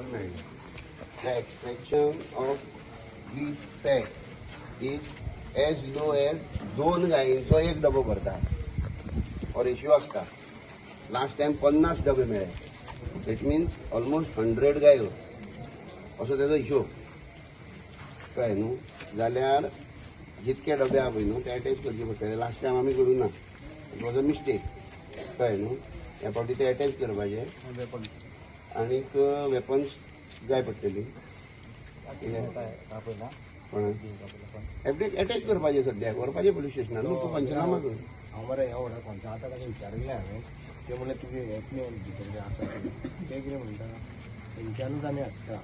The extraction of beef fat is as low as दोन गायींचो एक डबो भरता हो रेशिओ आसता लास्ट टाइम पन्नास डबे मेळ्ळे इट मिन्स ऑलमोस्ट हंड्रेड गायो असो तेजो हिशोब. कळ्ळें न्हू जाल्यार जितके डबे आहा पळय न्हू ते अटॅच करचे पडटले लास्ट टायम आमी करूं ना. इट वॉज अ मिस्टेक कळ्ळें न्हू ह्या फावटी ते अटॅच करपाचे आनीक वेपन्स जाय पडटली अटॅच करपाचे सद्याक व्हरपाचे पुलीस स्टेशनार न्हू तूं पंचनामा कर. हांव मरे ह्या व्हडा खंयचा आतां ताका विचारलें हांवें ते म्हणलें तुगे हेच न्ही भितर आसा ते कितें म्हणटा तेंच्यानूच आमी हाडटा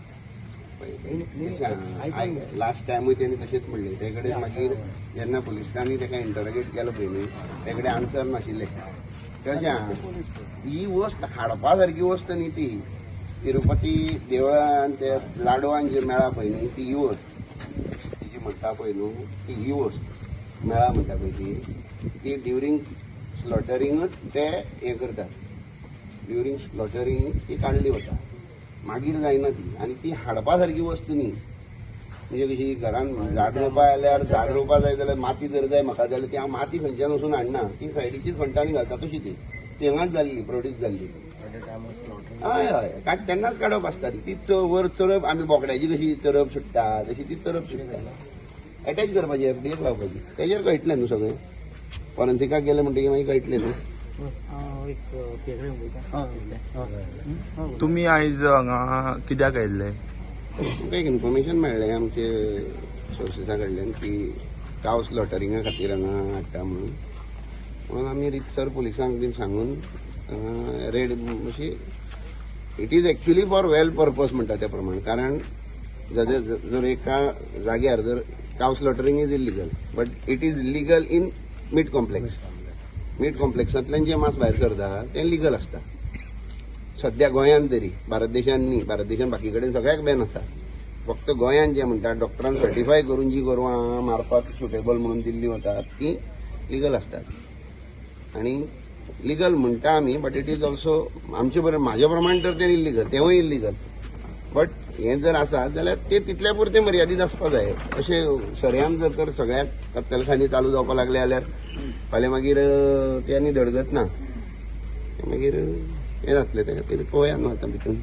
लास्ट टायमूय तेणी तशेंच म्हणले. ते कडेन मागीर जेन्ना पुलिसांनी ताका इंटरोगेट केलो पळय न्ही ते कडेन आन्सर नाशिल्ले आहा ही वस्त हाडपा सारकी वस्त न्ही ती. तिरुपती देवळान ते लाडवान जे मेळा पळय न्ही ती ही वस्त. ती जी म्हणटा पळय न्हू ती ही वस्त मेळा म्हणटा पळय ती. ती ड्युरींग स्लॉटरिंगच ते हें करतात. ड्युरींग स्लॉटरिंग ती काडली वता. मागीर जायना ती. आनी ती हाडपा सारकी वस्त न्ही. म्हणजे कशी घरान झाड रोवपा जाल्यार झाड रोवपा जाय जाल्यार माती जर जाय म्हाका जाल्यार ती हांव माती खंयच्यान वचून हाडना. ती सायडीचीच फंटांनी घालता तशी ती. ती हांगाच जाल्ली प्रोड्यूस जाल्ली हय हय. काड तेन्नाच काडप आसता ती ती च- वर चरप आमी बोकड्याची कशी चरप सुट्टा तशी ती चरप सुट्टा. अटॅच करपाची एफडीएक लावपाची तेजेर कळटलें न्हू सगळें. फॉरेन्सिकाक गेले म्हणटकीर मागीर कळटलें न्हू तुम्ही आयज हांगा कित्याक आयिल्ले? तुमकां एक इन्फॉर्मेशन मेळ्ळें आमचे सोर्सिसा कडल्यान की काव स्लॉटरिंगा खातीर हांगा हाडटा म्हणून. म्हणून आमी रितसर पुलिसांक बीन सांगून हांगा रेड अशी it is actually for well purpose म्हणटा त्या प्रमाणे कारण जर जर एका जाग्यार जर cow slaughtering is illegal but it is legal in meat complex meat कॉम्प्लेक्सांतल्यान जे मास भायर सरता तें लिगल आसता सध्या गोंयांत तरी भारत देशांत न्ही भारत देशांत बाकी कडेन सगळ्याक बॅन आसा. फक्त गोंयांत जे म्हणटा डॉक्टरान सर्टिफाय करून जी गोरवां मारपाक सुटेबल म्हणून दिल्ली वतात ती लिगल असतात. आणि लिगल म्हणटा आमी बट इट इज ऑल्सो आमचे बरें म्हाज्या प्रमाण तर ते इल्लिगल तेवूय इल्लिगल बट हें जर आसा जाल्यार ते तितल्या पुरते मर्यादीत आसपा जाय अशें सरयाम जर तर सगळ्याक कत्तलखानी चालू जावपाक लागले जाल्यार फाल्यां मागीर अं, ते आनी धडगत ना. मागीर हें जातलें ते खातीर पळोवया न्हू आतां भितून.